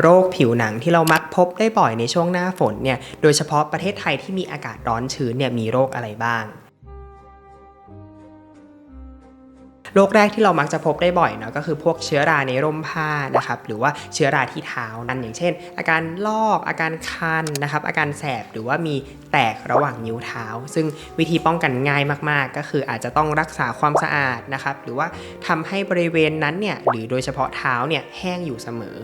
โรคผิวหนังที่เรามักพบได้บ่อยในช่วงหน้าฝนเนี่ย โดยเฉพาะประเทศไทยที่มีอากาศร้อนชื้นเนี่ยมีโรคอะไรบ้าง โรคแรกที่เรามักจะพบได้บ่อยเนาะก็คือพวกเชื้อราในร่มผ้านะครับหรือว่าเชื้อราที่เท้านั่นอย่างเช่น อาการลอกอาการคันนะครับอาการแสบหรือว่ามีแตกระหว่างนิ้วเท้า ซึ่งวิธีป้องกันง่ายมากๆ ก็คืออาจจะต้องรักษาความสะอาดนะครับหรือว่าทำให้บริเวณนั้นเนี่ยหรือโดยเฉพาะเท้าเนี่ยแห้งอยู่เสมอ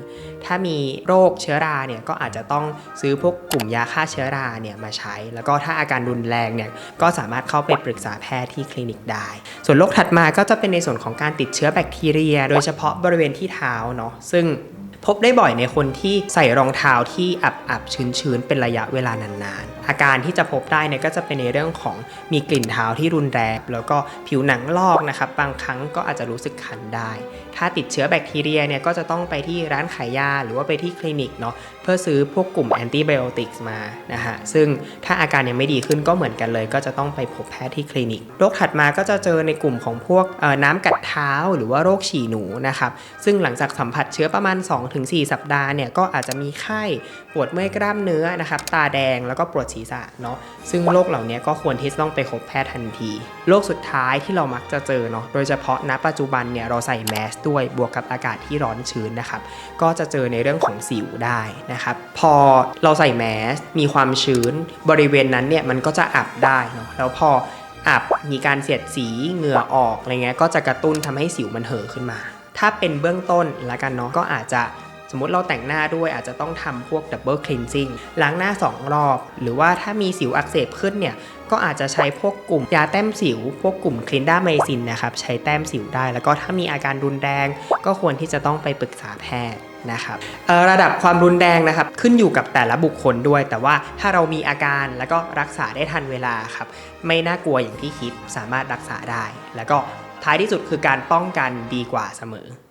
ถ้ามีโรคเชื้อราเนี่ยก็อาจจะต้องซื้อพวกกลุ่มยาฆ่าเชื้อราเนี่ยมาใช้ แล้วก็ถ้าอาการรุนแรงเนี่ยก็สามารถเข้าไปปรึกษาแพทย์ที่คลินิกได้ ส่วนโรคถัดมาก็จะเป็นในส่วนของการติดเชื้อแบคทีเรีย โดยเฉพาะบริเวณที่เท้าเนาะซึ่งพบได้บ่อยในคนที่ใส่รองเท้าที่อับอับชื้นชื้นๆเป็นระยะเวลานาน อาการที่จะพบได้เนี่ยก็จะเป็นในเรื่องของมีกลิ่นเท้าที่รุนแรงแล้วก็ผิวหนังลอกนะครับ บางครั้งก็อาจจะรู้สึกคันได้ ถ้าติดเชื้อแบคทีเรียเนี่ยก็จะต้องไปที่ร้านขายยาหรือว่าไปที่คลินิกเนาะเพื่อซื้อพวกกลุ่มแอนติไบโอติกส์มานะฮะซึ่งถ้าอาการยังไม่ดีขึ้นก็เหมือนกันเลย ก็จะต้องไปพบแพทย์ที่คลินิกโรคถัดมาก็จะเจอในกลุ่มของพวกน้ำกัดเท้าหรือว่าโรคฉี่หนูนะครับซึ่งหลังจากสัมผัสเชื้อประมาณ 2-4 สัปดาห์เนี่ยก็อาจจะมีไข้ปวดเมื่อยกล้ามเนื้อนะครับตาแดงแล้วก็ปวดศีรษะเนาะซึ่งโรคเหล่านี้ก็ควรที่จะต้องไปพบแพทย์ทันทีโรคสุดท้ายที่เรามักจะเจอเนาะโดยเฉพาะณปัจจุบันเนี่ยเราใส่แมสด้วยบวกกับอากาศที่ร้อนชื้นนะครับก็จะเจอในเรื่องของสิวได้นะครับพอเราใส่แมสมีความชื้นบริเวณนั้นเนี่ยมันก็จะอับได้เนาะแล้วพออับมีการเสียดสีเหงื่อออกอะไรเงี้ยก็จะกระตุ้นทำให้สิวมันเห่อขึ้นมา ถ้าเป็นเบื้องต้นล้วกันเนาะก็อาจจะ มมติเราแต่งหน้าด้วยอาจจะต้องทำพวกดับเบิลคลีนซิ่งล้างหน้า 2 รอบ หรือว่าถ้ามีสิวอักเสบขึ้นเนี่ยก็อาจจะใช้พวกกลุ่มยาแต้มสิว พวกกลุ่มคลินดาไมซินนะครับใช้แต้มสิวได้ แล้วก็ถ้ามีอาการรุนแรง ก็ควรที่จะต้องไปปรึกษาแพทย์นะครับระดับความรุนแรงนะครับขึ้นอยู่กับแต่ละบุคคลด้วย แต่ว่าถ้าเรามีอาการแล้วก็รักษาได้ทันเวลาครับไม่น่ากลัวอย่างที่คิดสามารถรักษาได้ แล้วก็ท้ายที่สุดคือการป้องกันดีกว่าเสมอ